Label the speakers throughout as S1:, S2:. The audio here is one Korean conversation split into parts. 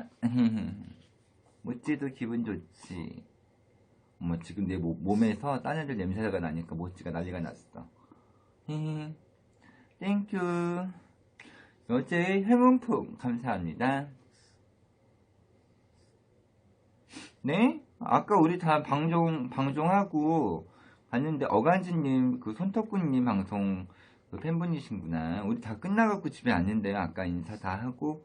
S1: 자, 모찌도 기분 좋지. 어머, 지금 내 모- 몸에서 딴 애들 냄새가 나니까 모찌가 난리가 났어. 땡큐. 어제 행운풍 감사합니다. 네? 아까 우리 다 방송, 방송하고 갔는데 어간지님, 그 손톱구님 방송 그 팬분이신구나. 우리 다 끝나갖고 집에 왔는데요. 아까 인사 다 하고.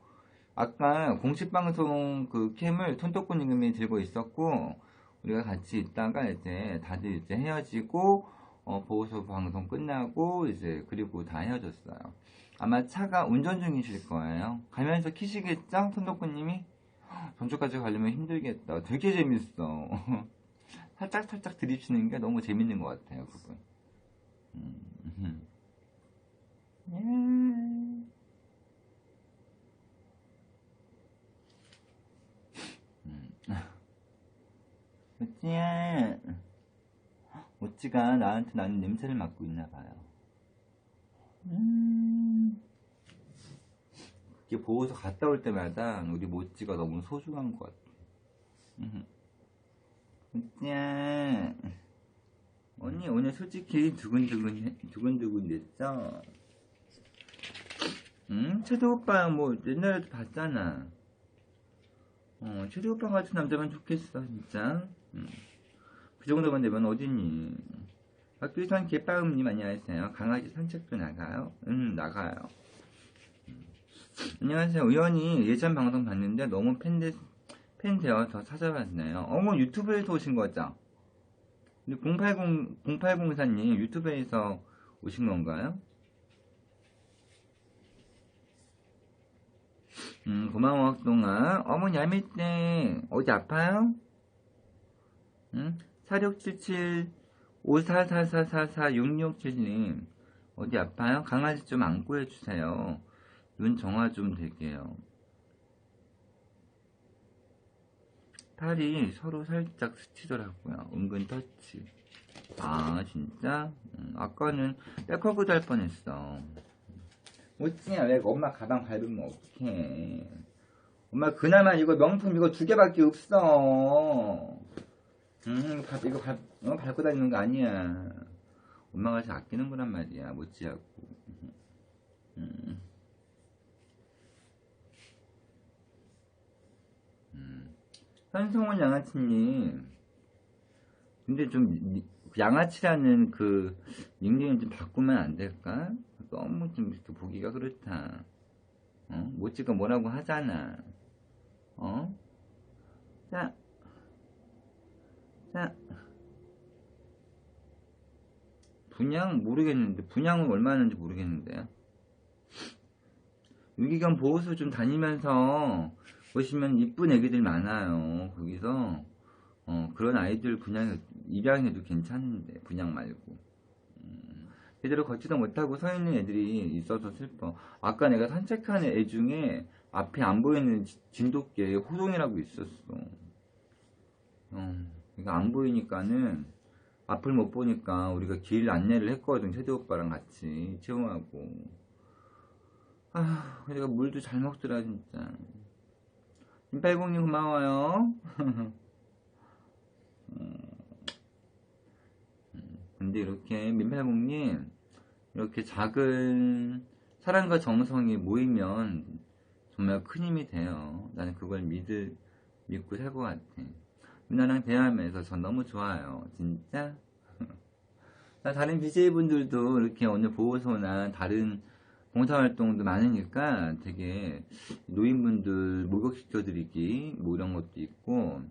S1: 아까 공식 방송 그 캠을 손톱구님이 들고 있었고, 우리가 같이 있다가 이제 다들 이제 헤어지고, 어, 보호소 방송 끝나고, 이제 그리고 다 헤어졌어요. 아마 차가 운전 중이실 거예요. 가면서 키시겠죠? 손톱구님이? 전주까지 가려면 힘들겠다. 되게 재밌어. 살짝 살짝 들이치는 게 너무 재밌는 것 같아요, 그분. 음. 음. 어찌야. 어찌가 나한테 나는 냄새를 맡고 있나 봐요. 음. 이게 보호소 갔다 올 때마다 우리 모찌가 너무 소중한 것 같아. 음. 모찌야. 언니 오늘 솔직히 두근두근 두근두근 됐어. 응? 최도 오빠 뭐 옛날에도 봤잖아. 어, 최도 오빠 같은 남자면 좋겠어 진짜. 응. 그 정도만 되면 어딨니? 박규선 개빠음님 안녕하세요. 강아지 산책도 나가요? 응 나가요. 안녕하세요. 우연히 예전 방송 봤는데 너무 팬데, 팬 되어서 찾아봤네요. 어머, 유튜브에서 오신 거죠? 080, 0804님 유튜브에서 오신 건가요? 음, 고마워, 학동아. 어머, 야매때 어디 아파요? 응? 4677 5444446677님 어디 아파요? 강아지 좀 안고 해주세요. 눈 정화 좀 되게요. 팔이 서로 살짝 스치더라고요. 은근 터치. 아, 진짜? 음, 아까는 백허그도 할 뻔했어. 못지야, 왜 엄마 가방 밟으면 어떡해. 엄마, 그나마 이거 명품 이거 두 개밖에 없어. 음, 이거, 밟, 어, 밟고 다니는 거 아니야. 엄마가 잘 아끼는 거란 말이야, 못지하고. 음. 현성원 양아치님. 근데 좀, 양아치라는 그, 닉네임 좀 바꾸면 안 될까? 너무 좀 이렇게 보기가 그렇다. 어? 모찌가 뭐라고 하잖아. 어? 자. 자. 분양 모르겠는데, 분양은 얼마 하는지 모르겠는데요. 유기견 보호소 좀 다니면서, 보시면 이쁜 애기들 많아요. 거기서 어, 그런 아이들 분양 입양해도 괜찮은데 분양 말고 음, 제대로 걷지도 못하고 서 있는 애들이 있어서 슬퍼. 아까 내가 산책하는 애 중에 앞에 안 보이는 진돗개 호동이라고 있었어. 어, 그러니까 안 보이니까는 앞을 못 보니까 우리가 길 안내를 했거든 최대 오빠랑 같이 채용하고. 아, 내가 물도 잘 먹더라 진짜. 민팔공님 고마워요. 근데 이렇게 민팔공님 이렇게 작은 사랑과 정성이 모이면 정말 큰 힘이 돼요. 나는 그걸 믿을 믿고 살 것 같아. 누나랑 대화하면서 전 너무 좋아요. 진짜. 나 다른 BJ분들도 이렇게 오늘 보호소나 다른 봉사활동도 많으니까 되게 노인분들 목욕시켜드리기 뭐 이런 것도 있고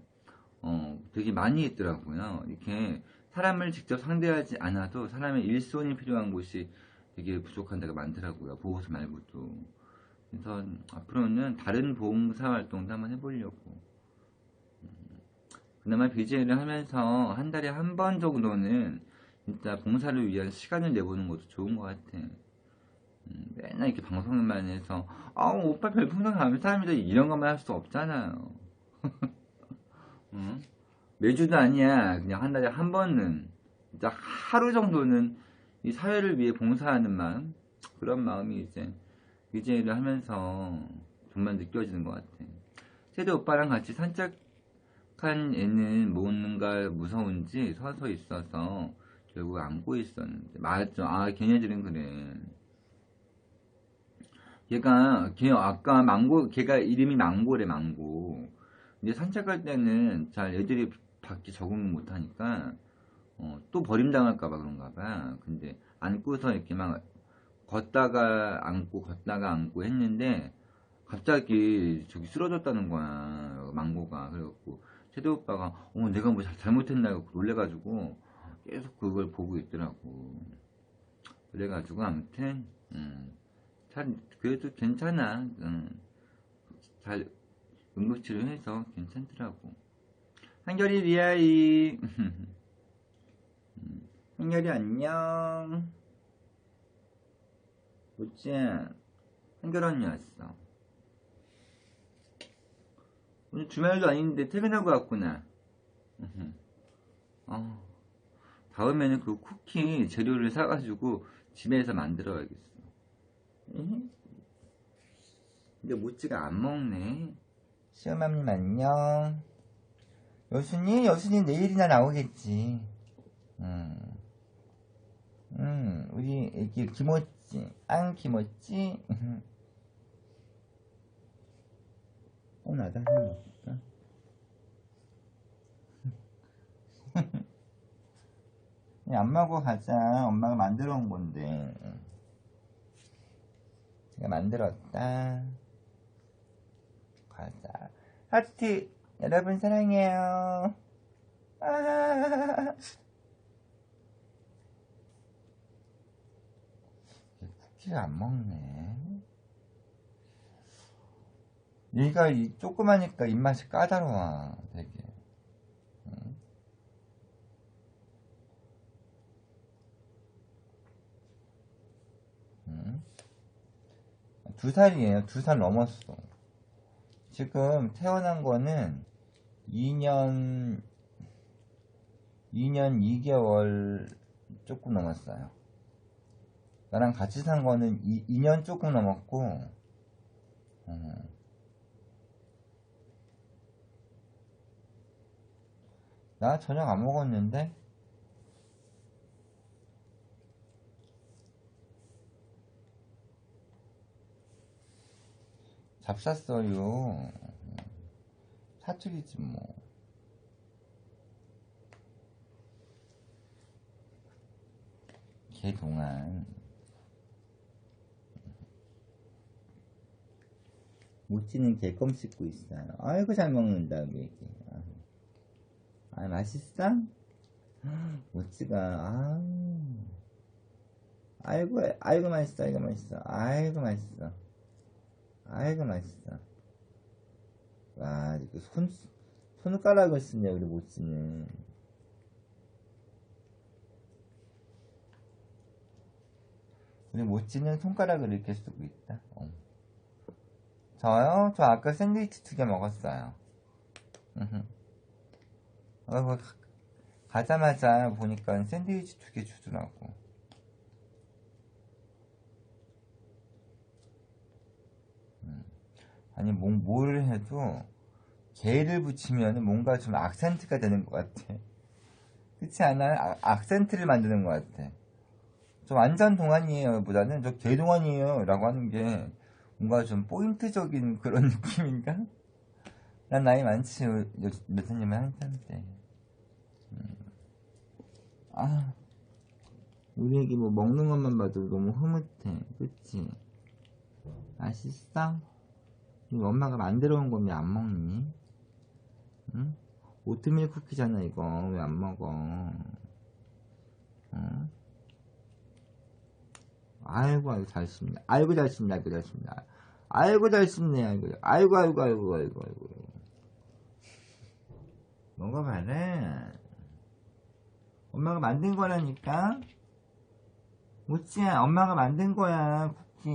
S1: 어 되게 많이 있더라고요. 이렇게 사람을 직접 상대하지 않아도 사람의 일손이 필요한 곳이 되게 부족한 데가 많더라고요. 보호소 말고도. 그래서 앞으로는 다른 봉사활동도 한번 해보려고. 음, 그나마 BJ를 하면서 한 달에 한 번 정도는 진짜 봉사를 위한 시간을 내보는 것도 좋은 것 같아. 음, 맨날 이렇게 방송만 해서 아 오빠 별풍선 감사합니다. 이런 것만 할 수 없잖아요. 응? 매주도 아니야. 그냥 한 달에 한 번은 진짜 하루 정도는 이 사회를 위해 봉사하는 마음? 그런 마음이 이제 BJ를 하면서 정말 느껴지는 것 같아. 세대 오빠랑 같이 산책 한 애는 뭔가 무서운지 서서 있어서 결국 안고 있었는데. 맞죠. 아 걔네들은 그래. 걔가 걔 아까 망고 걔가 이름이 망고래 망고. 근데 산책할 때는 잘 애들이 밖에 적응 못하니까 어, 또 버림당할까봐 그런가봐. 근데 안고서 이렇게 막 걷다가 안고 걷다가 안고 했는데 갑자기 저기 쓰러졌다는 거야 망고가. 그래갖고 세대 오빠가 어 내가 뭐 잘- 잘못했나 고 놀래가지고 계속 그걸 보고 있더라고. 그래가지고 아무튼 음, 잘 그래도 괜찮아. 음, 잘 응급치료해서 괜찮더라고. 한결이 리아이. 음, 한결이 안녕. 뭐지 한결 언니 왔어 오늘 주말도 아닌데 퇴근하고 왔구나. 어, 다음에는 그 쿠키 재료를 사가지고 집에서 만들어야겠어. 근데 모찌가 안 먹네. 시어맘님 안녕. 여순이? 여순이 내일이나 나오겠지. 음. 음, 우리 애기 김어찌. 안 김어찌. 어, 나도 한번 먹을까? 그냥 엄마하고 가자. 엄마가 만들어 온 건데. 제가 만들었다. 가자. 하트! 여러분 사랑해요. 아~ 쿠키를 안 먹네. 얘가 이 조그마니까 입맛이 까다로워 되게 응? 응? 두 살이에요 두 살 넘었어 지금 태어난 거는 2년 2년 2개월 조금 넘었어요 나랑 같이 산 거는 2, 년 조금 넘었고 어. 나 저녁 안 먹었는데? 잡쌌어요. 사측이지 뭐. 개동안. 모찌는 개껌 씹고 있어요. 아이고 잘 먹는다 우리 애기. 아 맛있어? 모찌가 아 아이고 아이고 맛있어 아이고 맛있어. 아이고 맛있어. 아이고 맛있어. 와 이거 손 손가락을 쓰냐 우리 모찌는. 우리 모찌는 손가락을 이렇게 쓰고 있다. 어. 저요? 저 아까 샌드위치 두 개 먹었어요 어, 가자마자 보니까 샌드위치 두 개 주더라고. 음. 아니, 뭐, 뭘 해도 개를 붙이면 뭔가 좀 악센트가 되는 것 같아. 그렇지 않아요? 아, 악센트를 만드는 것 같아. 저 완전 동안이에요 보다는 저 개동안이에요 라고 하는 게 뭔가 좀 포인트적인 그런 느낌인가? 난 나이 많지 여사님은 한 살인데 아, 우리 애기 뭐 먹는 것만 봐도 너무 흐뭇해. 그치? 맛있어? 이거 엄마가 만들어 온 거면 안 먹니? 응? 오트밀 쿠키잖아, 이거. 왜 안 먹어? 응? 아이고, 아이고, 잘 씹네. 아이고, 잘 씹네, 아이고, 잘 씹네. 아이고, 잘 씹네, 아이고, 아이고, 아이고, 아이고, 아이고, 아이고. 먹어봐라. 엄마가 만든 거라니까. 모찌야, 엄마가 만든 거야, 쿠키.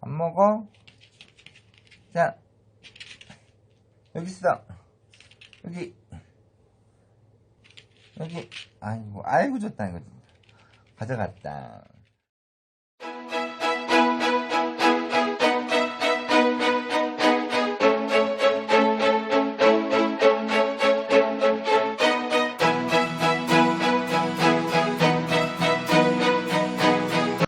S1: 안 먹어? 자, 여기 있어. 여기. 여기. 아이고, 아이고, 좋다, 이거. 가져갔다.